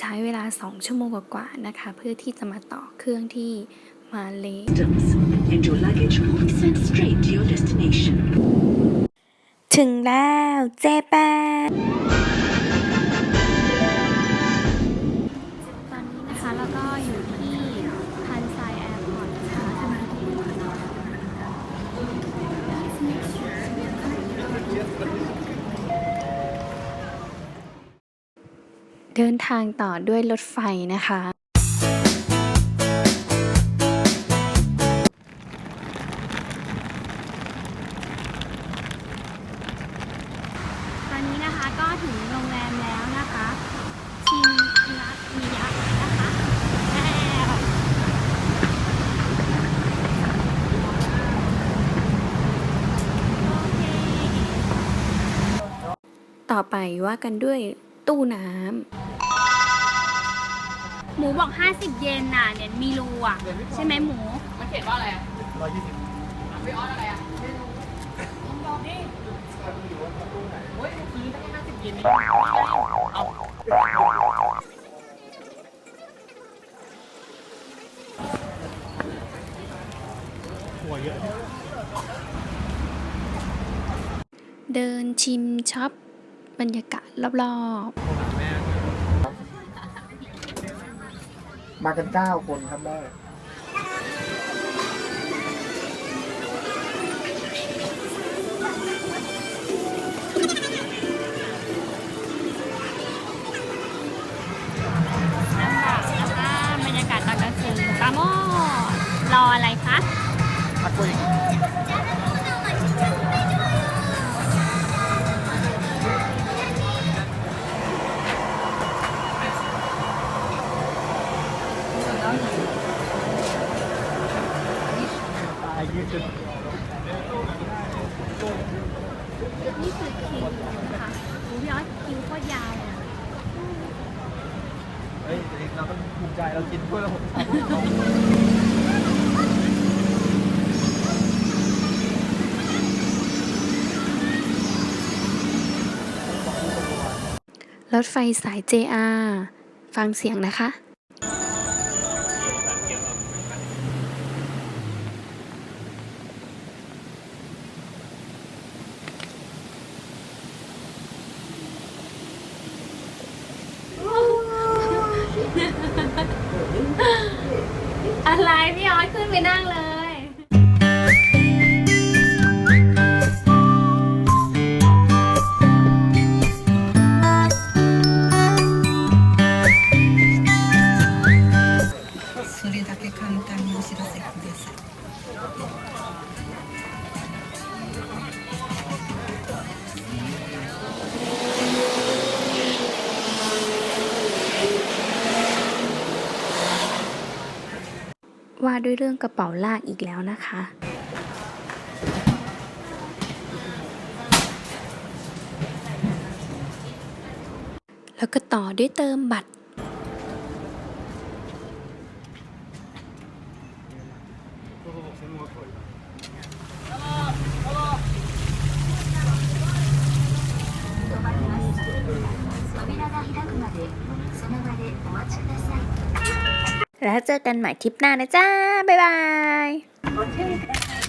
ใช้เวลา 2 ชั่วโมงกว่าๆนะคะ เพื่อที่จะมาต่อเครื่องที่มาเล Customs, and your luggage will be sent straight to your destination. ถึงแล้วเจแปน ดินทางต่อด้วยรถไฟนะคะ ตอนนี้นะคะก็ถึงโรงแรมแล้วนะคะชินรัตมิยะนะคะแล้วโอเค ต่อไปว่ากันด้วยตู้น้ำ หมูบอก 50 เยนน่ะเนี่ยมีรูอะ ใช่ไหมหมู มันเขียนว่าอะไรอะร้อยยี่สิบไม่ออสอะไรอะไม่รู้บอกดิโอ้ยซื้อตั้งห้าสิบเยนเองเอาเดินชิมช็อปบรรยากาศรอบ มากันเก้าคนครับแม่ๆน้ำแบบแล้วก็บรรยากาศตอนกลางคืนปราโมรออะไรคะ ฮ้ยเราต้องภูมิใจเรากินถ้วยละหกสิบรถไฟสาย JR ฟังเสียงนะคะ อะไรพี่ออสขึ้นไปนั่งเลย ว่าด้วยเรื่องกระเป๋าลากอีกแล้วนะคะ แล้วก็ต่อด้วยเติมบัตร แล้วเจอกันใหม่ทริปหน้านะจ้า บ๊ายบาย